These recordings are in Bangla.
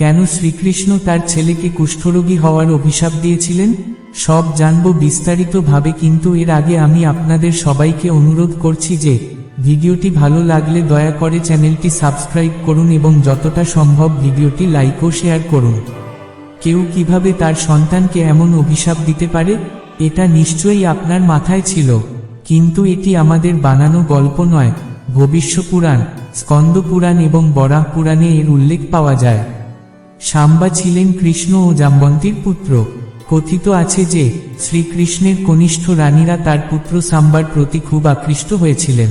কেন শ্রীকৃষ্ণ তার ছেলেকে কুষ্ঠরোগী হওয়ার অভিশাপ দিয়েছিলেন? সব জানব বিস্তারিতভাবে, কিন্তু এর আগে আমি আপনাদের সবাইকে অনুরোধ করছি যে, ভিডিওটি ভালো লাগলে দয়া করে চ্যানেলটি সাবস্ক্রাইব করুন এবং যতটা সম্ভব ভিডিওটি লাইক ও শেয়ার করুন। কেউ কীভাবে তার সন্তানকে এমন অভিশাপ দিতে পারে? এটা নিশ্চয়ই আপনার মাথায় ছিল। কিন্তু এটি আমাদের বানানো গল্প নয়। ভবিষ্য পুরাণ স্কন্দ পুরাণ এবং বরাহ পুরাণে এর উল্লেখ পাওয়া যায়। সাম্বা ছিলেন কৃষ্ণ ও জাম্বন্তীর পুত্র। কথিত আছে যে, শ্রীকৃষ্ণের কনিষ্ঠ রানীরা তার পুত্র সাম্বার প্রতি খুব আকৃষ্ট হয়েছিলেন।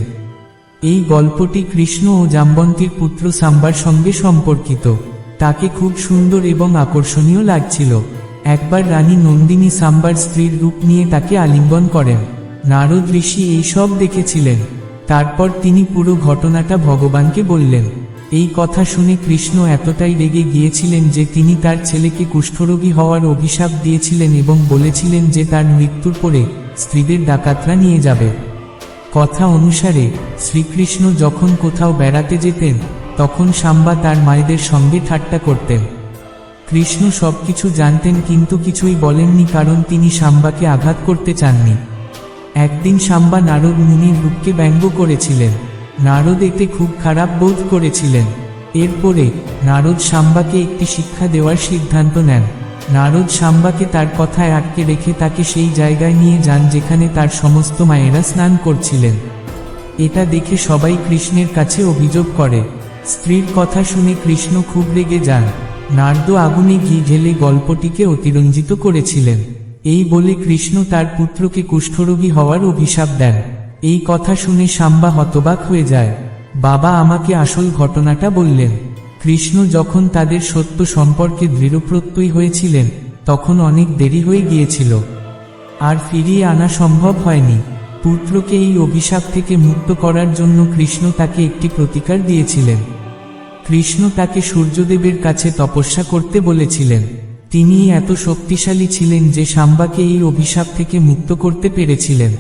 এই গল্পটি কৃষ্ণ ও জাম্বন্তীর পুত্র সাম্বার সঙ্গে সম্পর্কিত। তাকে খুব সুন্দর এবং আকর্ষণীয় লাগছিল। একবার রানী নন্দিনী সাম্বার স্ত্রীর রূপ নিয়ে তাকে আলিঙ্গন করেন। নারদ ঋষি এই সব দেখেছিলেন। তারপর তিনি পুরো ঘটনাটা ভগবানকে বললেন। এই কথা শুনে কৃষ্ণ এতটাই রেগে গিয়েছিলেন যে তিনি তার ছেলেকে কুষ্ঠরোগী হওয়ার অভিশাপ দিয়েছিলেন এবং বলেছিলেন যে তার মৃত্যুর পরে স্ত্রীদের ডাকাতরা নিয়ে যাবে। কথা অনুসারে শ্রীকৃষ্ণ যখন কোথাও বেড়াতে যেতেন, তখন সাম্বা তার মায়েদের সঙ্গে ঠাট্টা করতেন। কৃষ্ণ সবকিছু জানতেন কিন্তু কিছুই বলেননি কারণ তিনি সাম্বাকে আঘাত করতে চাননি। একদিন সাম্বা নারদ মুনির রূপকে ব্যঙ্গ করেছিলেন। নারদ এতে খুব খারাপ বোধ করেছিলেন। এরপরে, নারদ সাম্বাকে একটি শিক্ষা দেওয়ার সিদ্ধান্ত নেন। নারদ সাম্বাকে তার কথায় আটকে রেখে তাকে সেই জায়গায় নিয়ে যান যেখানে তার সমস্ত মায়েরা স্নান করছিলেন। এটা দেখে সবাই কৃষ্ণের কাছে অভিযোগ করে। স্ত্রীর কথা শুনে কৃষ্ণ খুব রেগে যান। নার্দ আগুনে ঘি ঢেলে গল্পটিকে অতিরঞ্জিত করেছিলেন। এই বলে কৃষ্ণ তার পুত্রকে কুষ্ঠরোগী হওয়ার অভিশাপ দেন। এই কথা শুনে সাম্বা হতবাক হয়ে যায়। বাবা আমাকে আসল ঘটনাটা বললেন। কৃষ্ণ যখন তাদের সত্য সম্পর্কে দৃঢ়প্রত্যয়ী হয়েছিলেন, তখন অনেক দেরি হয়ে গিয়েছিল। আর ফিরিয়ে আনা সম্ভব হয়নি। পুত্রকে এই অভিশাপ থেকে মুক্ত করার জন্য কৃষ্ণ তাকে একটি প্রতিকার দিয়েছিলেন। কৃষ্ণ তাকে সূর্যদেবের কাছে তপস্যা করতে বলেছিলেন। তিনি এত শক্তিশালী ছিলেন যে সাম্বাকে এই অভিশাপ থেকে মুক্ত করতে পেরেছিলেন।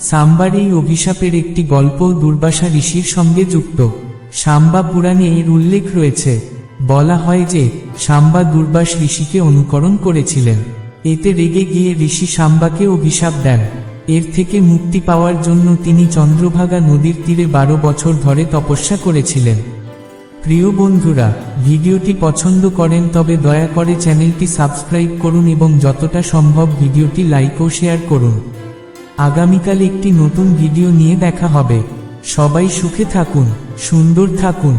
সাম্বার এই অভিশাপের একটি গল্প দুর্বাসা ঋষির সঙ্গে যুক্ত। সাম্বা পুরাণে এর উল্লেখ রয়েছে। বলা হয় যে, সাম্বা দুর্বাস ঋষিকে অনুকরণ করেছিলেন। এতে রেগে গিয়ে ঋষি সাম্বাকে অভিশাপ দেন। এর থেকে মুক্তি পাওয়ার জন্য তিনি চন্দ্রভাগা নদীর তীরে বারো বছর ধরে তপস্যা করেছিলেন। প্রিয় বন্ধুরা, ভিডিওটি পছন্দ করেন তবে দয়া করে চ্যানেলটি সাবস্ক্রাইব করুন এবং যতটা সম্ভব ভিডিওটি লাইক ও শেয়ার করুন। আগামীকাল একটি নতুন ভিডিও নিয়ে দেখা হবে। সবাই সুখে থাকুন সুন্দর থাকুন।